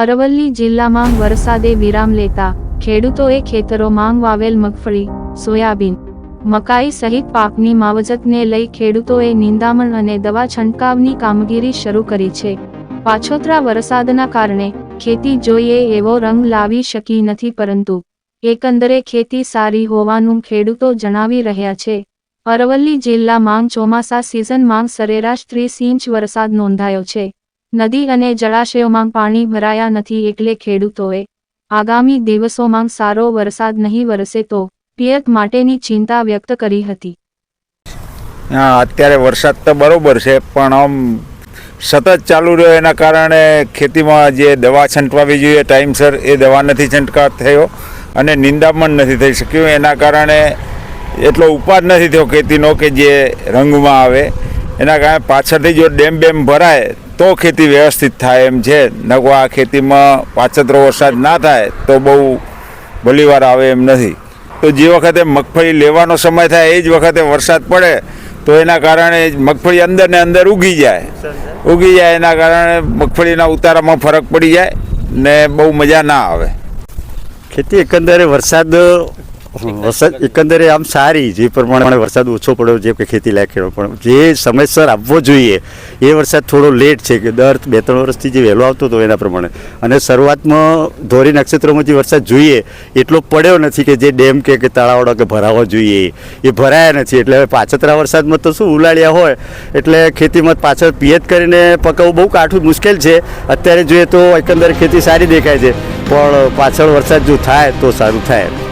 અરવલ્લી જિલ્લામાં વરસાદે વિરામ લેતા ખેડૂતોએ ખેતરોમાં વાવેલ મગફળી, સોયાબીન, મકાઈ સહિત પાકની માવજતને લઈ ખેડૂતોએ નિંદામણ અને દવા છંટકાવની કામગીરી શરૂ કરી છે. પાછોતરા વરસાદના કારણે ખેતી જોઈએ એવો રંગ લાવી શકી નથી પરંતુ એકંદરે ખેતી સારી હોવાનું ખેડૂતો જણાવી રહ્યા છે. અરવલ્લી જિલ્લામાં ચોમાસા સિઝનમાં સરેરાશ ત્રીસ ઇંચ વરસાદ નોંધાયો છે. નદી અને જળાશયોમાં પાણી ભરાયા નથી એટલે ખેડૂતોએ આગામી દિવસોમાં સારો વરસાદ નહીં વરસે તો પિયત માટેની ચિંતા વ્યક્ત કરી હતી. અત્યારે વરસાદ તો બરોબર છે, પણ આમ સતત ચાલુ રહ્યો એના કારણે ખેતીમાં જે દવા છંટવાવી જોઈએ, ટાઈમસર એ દવા નથી છંટકાવ થયો અને નિંદામણ નથી થઈ શક્યું. એના કારણે એટલો ઉપાદ નથી થયો ખેતીનો કે જે રંગમાં આવે. એના કારણે પાછળથી જો ડેમ બેમ ભરાય તો ખેતી વ્યવસ્થિત થાય એમ છે. નકો આ ખેતીમાં પાછતરો વરસાદ ના થાય તો બહુ ભલીવાર આવે એમ નથી. તો જે વખતે મગફળી લેવાનો સમય થાય એ જ વખતે વરસાદ પડે તો એના કારણે મગફળી અંદર ને અંદર ઉગી જાય. ઉગી જાય એના કારણે મગફળીના ઉતારામાં ફરક પડી જાય ને બહુ મજા ના આવે. ખેતી એકંદરે વરસાદ વરસાદ એકંદરે આમ સારી જે પ્રમાણે વરસાદ ઓછો પડ્યો જે કે ખેતી લાયક ખેડો પણ જે સમયસર આવવો જોઈએ એ વરસાદ થોડો લેટ છે કે દર બે ત્રણ વર્ષથી જે વહેલો આવતો હતો એના પ્રમાણે. અને શરૂઆતમાં ધોરી નક્ષત્રોમાં જે વરસાદ જોઈએ એટલો પડ્યો નથી કે જે ડેમ કે કે તળાવડો કે ભરાવો જોઈએ એ ભરાયા નથી. એટલે હવે પાછતરા વરસાદમાં તો શું ઉલાળ્યા હોય એટલે ખેતીમાં પાછળ પિયત કરીને પકવવું બહુ કાઠું મુશ્કેલ છે. અત્યારે જોઈએ તો એકંદરે ખેતી સારી દેખાય છે પણ પાછળ વરસાદ જો થાય તો સારું થાય.